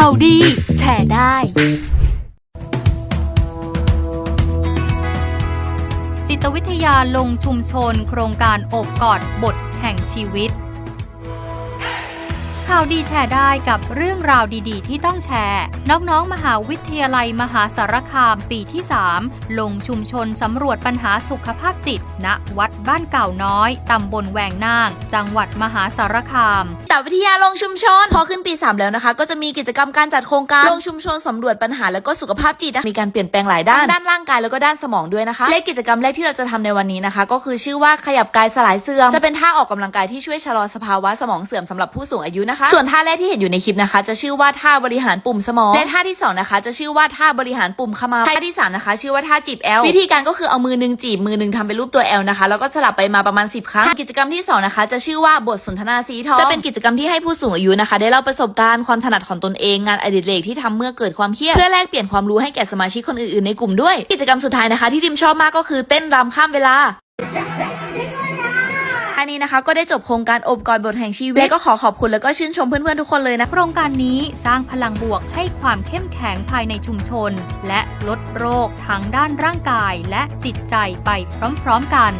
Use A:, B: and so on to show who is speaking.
A: ข่าวดี แชร์ได้
B: จิตวิทยาลงชุมชน โครงการอบกอดบทแห่งชีวิต ข่าวดีแชร์ได้กับเรื่องราวดีๆ ที่ต้องแชร์ น้องๆ มหาวิทยาลัยมหาสารคามปีที่ 3 ลงชุมชนสำรวจปัญหาสุขภาพจิต ณ วัดบ้านเก่าน้อย ตำบลแหวงนาง จังหวัดมหาสารคาม
C: แต่วิทยาลงชุมชน พอขึ้นปี 3 แล้วนะคะ ก็จะมีกิจกรรมการจัดโครงการลงชุมชนสำรวจปัญหาแล้วก็สุขภาพจิตนะคะมีการเปลี่ยนแปลงหลายด้านด้านร่างกายแล้วก็ด้านสมองด้วยนะคะและกิจกรรมแรกที่เราจะทำในวันนี้นะคะ ก็คือชื่อว่าขยับกายสลายเสื่อมจะเป็นท่าออกกำลังกายที่ช่วยชะลอสภาวะสมองเสื่อมสำหรับผู้สูงอายุนะคะส่วนท่าแรกที่เห็นอยู่ในคลิปนะคะ จะชื่อว่าท่าบริหารปุ่มสมอง และท่าที่สองนะคะจะชื่อว่าท่าบริหารปุ่มขมับท่าที่สามนะคะชื่อว่าท่าจีบแอลวิธีการก็คือเอามือหนึงจีบมือหนึงทำเป็นรูปตัวแอลนะคะแล้วก็สลับไปมาประมาณ 10 ครั้ง กิจกรรมที่สองนะคะจะชื่อว่าบทสนทนาสีทองจะเป็นกิจกรรมที่ให้ผู้สูงอายุนะคะ ได้เล่าประสบการณ์ความถนัดของตนเองงานอดิเรกที่ทำเมื่อเกิดความเครียดเพื่อแลกเปลี่ยนความรู้ให้แก่สมาชิกคนอื่นๆในกลุ่มด้วย กิจกรรมสุดท้ายนะคะ ที่ดิมชอบมากก็คือเต้นรำข้ามเวลาอั นนี้นะคะ ก็ได้จบโครงการอบกอดบทแห่งชีวิตและก็ขอขอบคุณแล้วก็ชื่นชมเพื่อนๆทุกคนเลยนะ
B: โครงการนี้สร้างพลังบวกให้ความเข้มแข็งภายในชุมชน และลดโรคทั้งด้านร่างกายและจิตใจไปพร้อมๆกัน